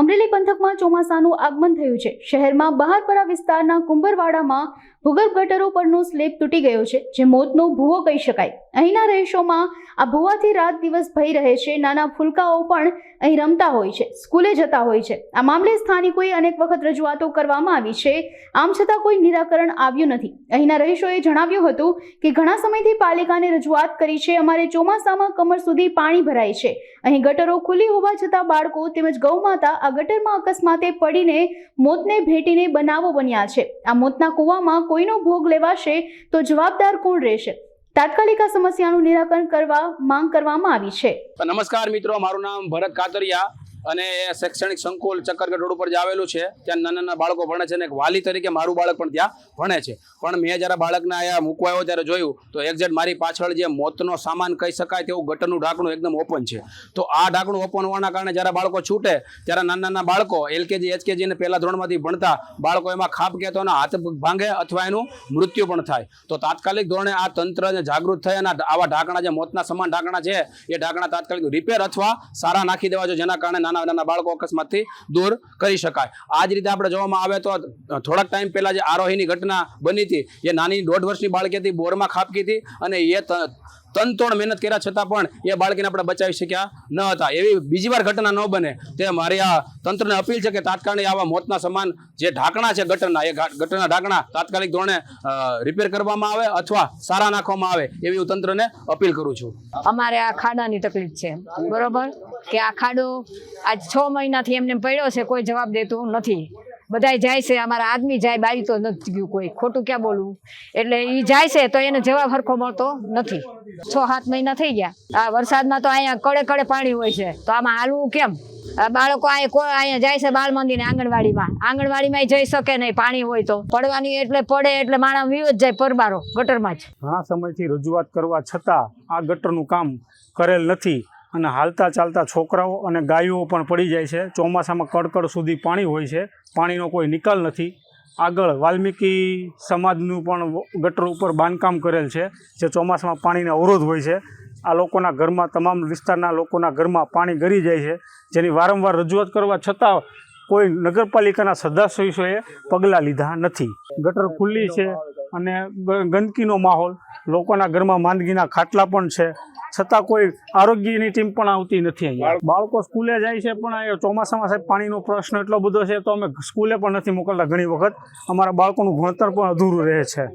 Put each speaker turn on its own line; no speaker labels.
અમરેલી પંથકમાં ચોમાસાનું આગમન થયું છે. શહેરમાં બહારપરા વિસ્તારના કુંભરવાડામાં ભૂગર્ભ ગટરો પરનો સ્લેબ તૂટી ગયો છે, જે મોતનો ભૂવો કહી શકાય. અહીંના રહેશોમાં આ ભૂવાથી રાત દિવસ ભય રહે છે. નાના ફૂલકાઓ પણ અહીં રમતા હોય છે, સ્કૂલે જતા હોય છે. આ મામલે સ્થાનિકોએ અનેક વખત રજૂઆતો કરવામાં આવી છે. આમ છતાં કોઈ નિરાકરણ આવ્યું નથી. અહીંના રહીશોએ જણાવ્યું હતું કે ઘણા સમયથી પાલિકાને રજૂઆત કરી છે, અમારે ચોમાસામાં કમર સુધી પાણી ભરાય છે. અહીં ગટરો ખુલ્લી હોવા છતાં બાળકો તેમજ ગૌમાતા આ ગટરમાં અકસ્માતે પડીને મોતને ભેટીને બનાવો બન્યા છે. આ મોતના કૂવામાં કોઈનો ભોગ લેવાશે તો જવાબદાર કોણ રહેશે? તાત્કાલિક આ સમસ્યાનું નિરાકરણ કરવા માંગ કરવામાં આવી છે.
નમસ્કાર મિત્રો, મારું નામ ભરત કાતરિયા. અને શૈક્ષણિક સંકુલ ચક્કરગઢ રોડ ઉપર જે આવેલું છે, ત્યાં નાના નાના બાળકો ભણે છે અને એક વાલી તરીકે મારું બાળક પણ ત્યાં ભણે છે. પણ મેં જ્યારે બાળકને અહીંયા મૂકવા આવ્યો ત્યારે જોયું, તો એક્ઝેક્ટ મારી પાછળ જે મોતનો સામાન કહી શકાય તેવું ગટરનું ઢાંકણું એકદમ ઓપન છે. તો આ ઢાંકણું ઓપન હોવાના કારણે જ્યારે બાળકો છૂટે, ત્યારે નાના નાના બાળકો એલકેજી, એચકેજી અને પહેલા ધોરણમાંથી ભણતા બાળકો એમાં ખાપ કે તો હાથ ભાંગે અથવા એનું મૃત્યુ પણ થાય. તો તાત્કાલિક ધોરણે આ તંત્ર જાગૃત થઈ અને આવા ઢાંકણા જે મોતના સમાન ઢાંકણા છે, એ ઢાંકણા તાત્કાલિક રિપેર અથવા સારા નાખી દેવા જો જેના કારણે નાના નાના બાળકો અકસ્માતથી દૂર કરી શકાય. આ જ રીતે આપણે જોવામાં આવે તો થોડાક ટાઈમ પહેલાં જે આરોહીની ઘટના બની હતી, એ નાની દોઢ વર્ષની બાળકી હતી, બોરમાં ખાપકી હતી અને એ તનતોડ મહેનત કર્યા છતાં પણ એ બાળકીને આપણે બચાવી શક્યા ન હતા. એવી બીજી વાર ઘટના ન બને તે મારી આ તંત્રને અપીલ છે કે તાત્કાલિક આવા મોતના સમાન જે ઢાંકણા છે ગટરના, એ ગટરના ઢાંકણા તાત્કાલિક ધોરણે રિપેર કરવામાં આવે અથવા સારા નાખવામાં આવે એવી હું તંત્રને અપીલ કરું છું.
અમારે આ ખાડાની તકલીફ છે. બરોબર? કે આ ખાડો આજ છ મહિનાથી એમને પડ્યો છે, કોઈ જવાબ દેતું નથી. બધાય જાય છે, અમારા આદમી જાય, બારી તો નથી ગયું કોઈ. ખોટું ક્યાં બોલવું એટલે એ જાય છે, તો એને જવાબ હરખો મળતો નથી. છ, સાત મહિના થઈ ગયા. આ વરસાદમાં તો અહીંયા કડે કડે પાણી હોય છે. તો આમાં હાલવું કેમ? બાળકો અહીંયા જાય છે બાળ મંદિર આંગણવાડીમાં. આંગણવાડીમાં જઈ શકે નહીં, પાણી હોય તો. પડવાની એટલે પડે એટલે માણસ વીવ જ જાય પરબારો ગટરમાં જ.
ઘણા સમયથી રજૂઆત કરવા છતાં આ ગટરનું કામ કરેલ નથી. અને હાલતા ચાલતા છોકરાઓ અને ગાયો પણ પડી જાય છે. ચોમાસામાં કડકડ સુધી પાણી હોય છે. પાણીનો કોઈ નિકાલ નથી. આગળ વાલ્મીકી સમાજનું પણ ગટર ઉપર બાંધકામ કરેલ છે, જે ચોમાસામાં પાણીનો અવરોધ હોય છે. આ લોકોના ઘરમાં, તમામ વિસ્તારના લોકોના ઘરમાં પાણી ગરી જાય છે. જેની વારંવાર રજૂઆત કરવા છતાં કોઈ નગરપાલિકાના સદસ્યોએ પગલાં લીધા નથી. ગટર ખુલ્લી છે અને ગંદકીનો માહોલ. લોકોના ઘરમાં માંદગીના ખાટલા પણ છે. છતાં કોઈ આરોગ્યની ટીમ પણ આવતી નથી અહીંયા. બાળકો સ્કૂલે જાય છે પણ અહીંયા ચોમાસામાં સાહેબ પાણીનો પ્રશ્ન એટલો બધો છે તો અમે સ્કૂલે પણ નથી મોકલતા ઘણી વખત. અમારા બાળકોનું ભણતર પણ અધૂરું રહે છે.